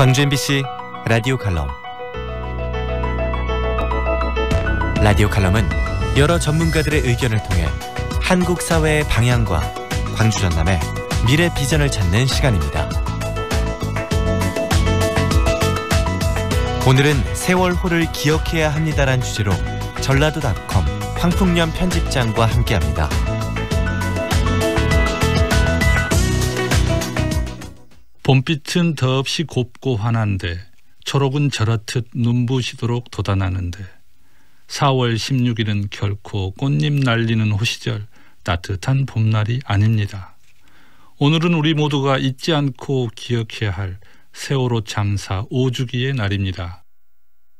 광주 MBC 라디오 칼럼 라디오 칼럼은 여러 전문가들의 의견을 통해 한국 사회의 방향과 광주 전남의 미래 비전을 찾는 시간입니다. 오늘은 세월호를 기억해야 합니다란 주제로 전라도닷컴 황풍년 편집장과 함께합니다. 봄빛은 더없이 곱고 환한데 초록은 저렇듯 눈부시도록 돋아나는데 4월 16일은 결코 꽃잎 날리는 호시절 따뜻한 봄날이 아닙니다. 오늘은 우리 모두가 잊지 않고 기억해야 할 세월호 참사 5주기의 날입니다.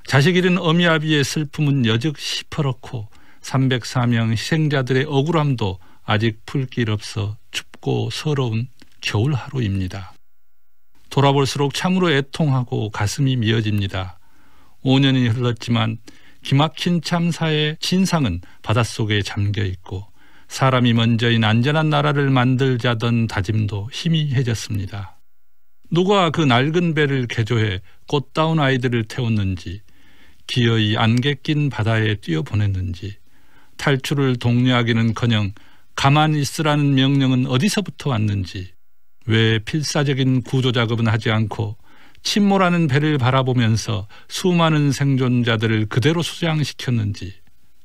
자식 잃은 어미 아비의 슬픔은 여적 시퍼렇고 304명 희생자들의 억울함도 아직 풀 길 없어 춥고 서러운 겨울 하루입니다. 돌아볼수록 참으로 애통하고 가슴이 미어집니다. 5년이 흘렀지만 기막힌 참사의 진상은 바닷속에 잠겨 있고 사람이 먼저인 안전한 나라를 만들자던 다짐도 희미해졌습니다. 누가 그 낡은 배를 개조해 꽃다운 아이들을 태웠는지 기어이 안개 낀 바다에 뛰어보냈는지 탈출을 독려하기는커녕 가만 있으라는 명령은 어디서부터 왔는지 왜 필사적인 구조 작업은 하지 않고 침몰하는 배를 바라보면서 수많은 생존자들을 그대로 수장시켰는지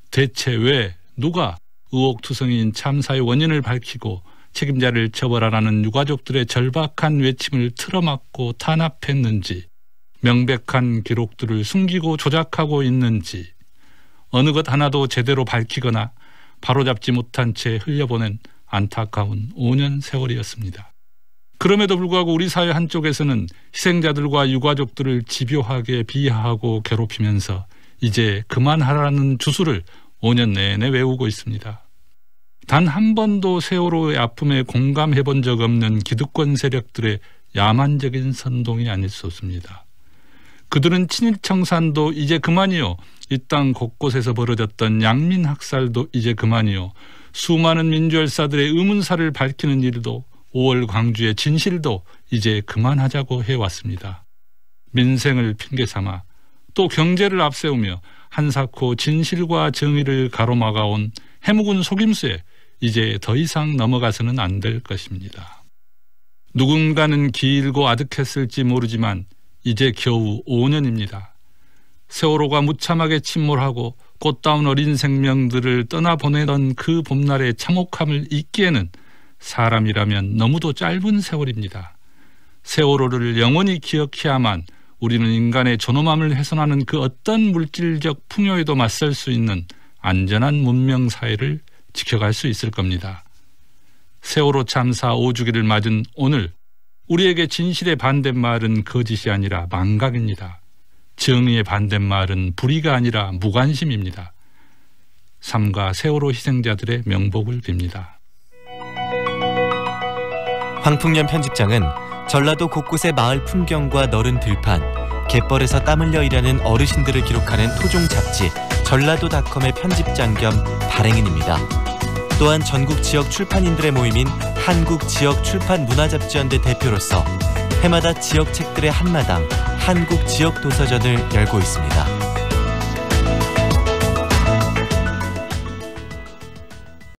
대체 왜 누가 의혹투성인 참사의 원인을 밝히고 책임자를 처벌하라는 유가족들의 절박한 외침을 틀어막고 탄압했는지 명백한 기록들을 숨기고 조작하고 있는지 어느 것 하나도 제대로 밝히거나 바로잡지 못한 채 흘려보낸 안타까운 5년 세월이었습니다. 그럼에도 불구하고 우리 사회 한쪽에서는 희생자들과 유가족들을 집요하게 비하하고 괴롭히면서 이제 그만하라는 주술을 5년 내내 외우고 있습니다. 단 한 번도 세월호의 아픔에 공감해 본 적 없는 기득권 세력들의 야만적인 선동이 아닐 수 없습니다. 그들은 친일청산도 이제 그만이요. 이 땅 곳곳에서 벌어졌던 양민 학살도 이제 그만이요. 수많은 민주열사들의 의문사를 밝히는 일도 5월 광주의 진실도 이제 그만하자고 해왔습니다. 민생을 핑계 삼아 또 경제를 앞세우며 한사코 진실과 정의를 가로막아온 해묵은 속임수에 이제 더 이상 넘어가서는 안 될 것입니다. 누군가는 길고 아득했을지 모르지만 이제 겨우 5년입니다. 세월호가 무참하게 침몰하고 꽃다운 어린 생명들을 떠나보내던 그 봄날의 참혹함을 잊기에는 사람이라면 너무도 짧은 세월입니다. 세월호를 영원히 기억해야만 우리는 인간의 존엄함을 훼손하는 그 어떤 물질적 풍요에도 맞설 수 있는 안전한 문명 사회를 지켜갈 수 있을 겁니다. 세월호 참사 5주기를 맞은 오늘 우리에게 진실의 반대말은 거짓이 아니라 망각입니다. 정의의 반대말은 불의가 아니라 무관심입니다. 삼가 세월호 희생자들의 명복을 빕니다. 황풍년 편집장은 전라도 곳곳의 마을 풍경과 너른 들판, 갯벌에서 땀 흘려 일하는 어르신들을 기록하는 토종 잡지 전라도닷컴의 편집장 겸 발행인입니다. 또한 전국 지역 출판인들의 모임인 한국 지역 출판 문화잡지연대 대표로서 해마다 지역 책들의 한마당 한국 지역 도서전을 열고 있습니다.